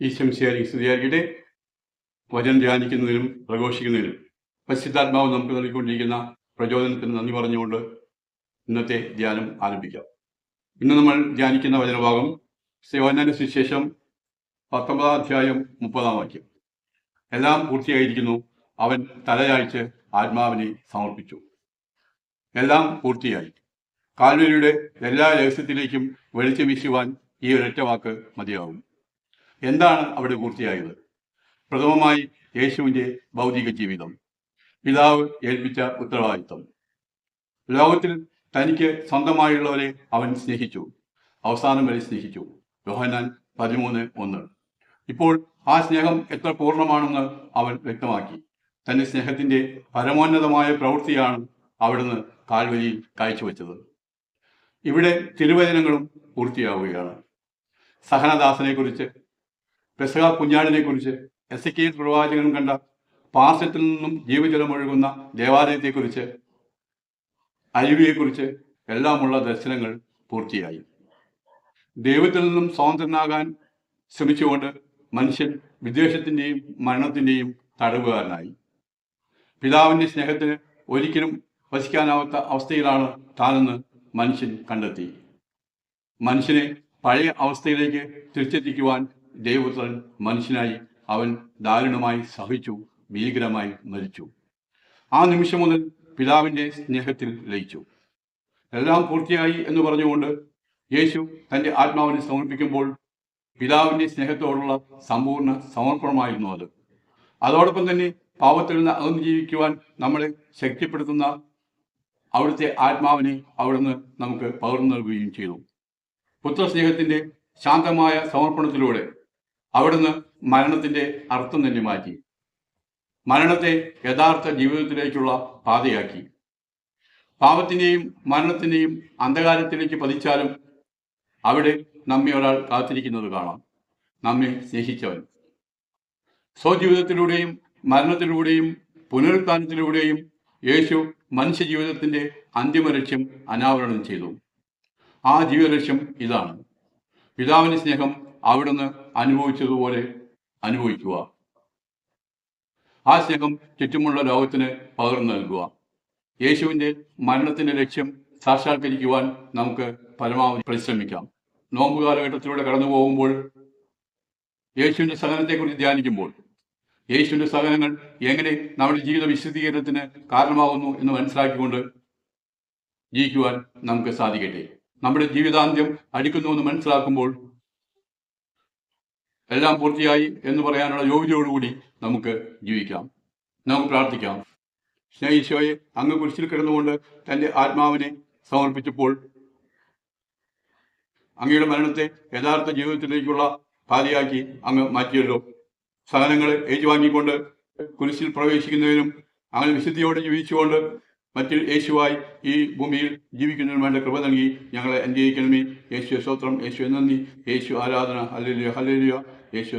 ഈശ്വംശിയാരി സ്തുതിയാരിയുടെ വചനം ധ്യാനിക്കുന്നതിനും പ്രഘോഷിക്കുന്നതിനും പരിശുദ്ധാത്മാവ് നമുക്ക് നൽകിക്കൊണ്ടിരിക്കുന്ന പ്രചോദനത്തിന് നന്ദി പറഞ്ഞുകൊണ്ട് ഇന്നത്തെ ധ്യാനം ആരംഭിക്കാം. ഇന്ന് നമ്മൾ ധ്യാനിക്കുന്ന വചനഭാഗം സേവനാന്റെ സുശേഷം പത്തൊമ്പതാം അധ്യായം മുപ്പതാം വാക്യം. എല്ലാം പൂർത്തിയായിരിക്കുന്നു. അവൻ തലയാഴ്ച ആത്മാവിനെ സമർപ്പിച്ചു. എല്ലാം പൂർത്തിയായി. കാൽവരിയുടെ എല്ലാ രഹസ്യത്തിലേക്കും വെളിച്ചം വീശുവാൻ ഈ ഒരൊറ്റ വാക്ക് മതിയാവും എന്താണ് അവിടെ പൂർത്തിയായത്? പ്രഥമമായി യേശുവിന്റെ ഭൗതിക ജീവിതം. പിതാവ് ഏൽപ്പിച്ച ഉത്തരവാദിത്തം ലോകത്തിൽ തനിക്ക് സ്വന്തമായുള്ളവരെ അവൻ സ്നേഹിച്ചു. അവസാനം വരെ സ്നേഹിച്ചു. യോഹന്നാൻ പതിമൂന്ന് ഒന്ന്. ഇപ്പോൾ ആ സ്നേഹം എത്ര പൂർണമാണെന്ന് അവൻ വ്യക്തമാക്കി. തന്റെ സ്നേഹത്തിന്റെ പരമോന്നതമായ പ്രവൃത്തിയാണ് അവിടുന്ന് കാൽവരിയിൽ കാഴ്ചവെച്ചത്. ഇവിടെ തിരുവചനങ്ങളും പൂർത്തിയാവുകയാണ്. സഹനദാസനെ കുറിച്ച് പെസക കുഞ്ഞാടിനെ കുറിച്ച് എസ് കെ പ്രവാചകനും കണ്ട പാർശ്വത്തിൽ നിന്നും ജീവജലം ഒഴുകുന്ന ദേവാലയത്തെക്കുറിച്ച് അരുവിയെക്കുറിച്ച് എല്ലാമുള്ള ദർശനങ്ങൾ പൂർത്തിയായി. ദൈവത്തിൽ നിന്നും സ്വതന്ത്രനാകാൻ ശ്രമിച്ചുകൊണ്ട് മനുഷ്യൻ വിദ്വേഷത്തിന്റെയും മരണത്തിന്റെയും തടവുകാരനായി. പിതാവിന്റെ സ്നേഹത്തിന് ഒരിക്കലും വസിക്കാനാവാത്ത അവസ്ഥയിലാണ് താനെന്ന് മനുഷ്യൻ കണ്ടെത്തി. മനുഷ്യനെ പഴയ അവസ്ഥയിലേക്ക് തിരിച്ചെത്തിക്കുവാൻ ദൈവപുത്രൻ മനുഷ്യനായി അവൻ ദാരുണമായി സഹിച്ചു ഭീകരമായി മരിച്ചു. ആ നിമിഷം മുതൽ പിതാവിന്റെ സ്നേഹത്തിൽ ലയിച്ചു. എല്ലാം പൂർത്തിയായി എന്ന് പറഞ്ഞുകൊണ്ട് യേശു തന്റെ ആത്മാവിനെ സമർപ്പിക്കുമ്പോൾ പിതാവിന്റെ സ്നേഹത്തോടുള്ള സമ്പൂർണ സമർപ്പണമായിരുന്നു അത്. അതോടൊപ്പം തന്നെ പാവത്തിൽ നിന്ന് അകന്ന് ജീവിക്കുവാൻ നമ്മളെ ശക്തിപ്പെടുത്തുന്ന അവിടുത്തെ ആത്മാവിനെ അവിടുന്ന് നമുക്ക് പകർന്നു നൽകുകയും ചെയ്തു. പുത്രസ്നേഹത്തിന്റെ ശാന്തമായ സമർപ്പണത്തിലൂടെ അവിടുന്ന് മരണത്തിന്റെ അർത്ഥം തന്നെ മാറ്റി. മരണത്തെ യഥാർത്ഥ ജീവിതത്തിലേക്കുള്ള പാതയാക്കി. പാപത്തിന്റെയും മരണത്തിന്റെയും അന്ധകാരത്തിലേക്ക് പതിച്ചാലും അവിടെ നമ്മെ ഒരാൾ കാത്തിരിക്കുന്നത് കാണാം. നമ്മെ സ്നേഹിച്ചവൻ. സ്വജീവിതത്തിലൂടെയും മരണത്തിലൂടെയും പുനരുത്ഥാനത്തിലൂടെയും യേശു മനുഷ്യ ജീവിതത്തിന്റെ അന്തിമ ലക്ഷ്യം അനാവരണം ചെയ്തു. ആ ജീവലക്ഷ്യം ഇതാണ്. പിതാവിന്റെ സ്നേഹം അവിടുന്ന് അനുഭവിച്ചതുപോലെ അനുഭവിക്കുക. ആ സ്നേഹം ചുറ്റുമുള്ള ലോകത്തിന് പകർന്നു നൽകുക. യേശുവിന്റെ മരണത്തിന്റെ ലക്ഷ്യം സാക്ഷാത്കരിക്കുവാൻ നമുക്ക് പരമാവധി പരിശ്രമിക്കാം. നോമ്പ് കാലഘട്ടത്തിലൂടെ കടന്നു പോകുമ്പോൾ യേശുവിന്റെ സഹനത്തെക്കുറിച്ച് ധ്യാനിക്കുമ്പോൾ യേശുവിന്റെ സഹനങ്ങൾ എങ്ങനെ നമ്മുടെ ജീവിത വിശദീകരണത്തിന് കാരണമാകുന്നു എന്ന് മനസ്സിലാക്കിക്കൊണ്ട് ജീവിക്കുവാൻ നമുക്ക് സാധിക്കട്ടെ. നമ്മുടെ ജീവിതാന്ത്യം അടിക്കുന്നു എന്ന് മനസ്സിലാക്കുമ്പോൾ എല്ലാം പൂർത്തിയായി എന്ന് പറയാനുള്ള യോഗ്യതയോടുകൂടി നമുക്ക് ജീവിക്കാം. നമുക്ക് പ്രാർത്ഥിക്കാം. സ്നേഹിശോയെ അങ്ങ് കുരിശിൽ കിടന്നുകൊണ്ട് തന്റെ ആത്മാവിനെ സമർപ്പിച്ചപ്പോൾ അങ്ങയുടെ മരണത്തെ യഥാർത്ഥ ജീവിതത്തിലേക്കുള്ള പാതയാക്കി അങ്ങ് മാറ്റിയല്ലോ. സഹനങ്ങൾ ഏറ്റുവാങ്ങിക്കൊണ്ട് കുരിശിൽ പ്രവേശിക്കുന്നതിനും അങ്ങനെ വിശുദ്ധിയോടെ ജീവിച്ചുകൊണ്ട് മറ്റിൽ യേശുവായി ഈ ഭൂമിയിൽ ജീവിക്കുന്നതിന് വേണ്ട കൃപ നൽകി ഞങ്ങളെ അനുഗ്രഹിക്കണമേ. യേശു സ്തോത്രം. യേശു നന്ദി. യേശു ആരാധന. ഹല്ലേലൂയ. ഹല്ലേലൂയ. യേശു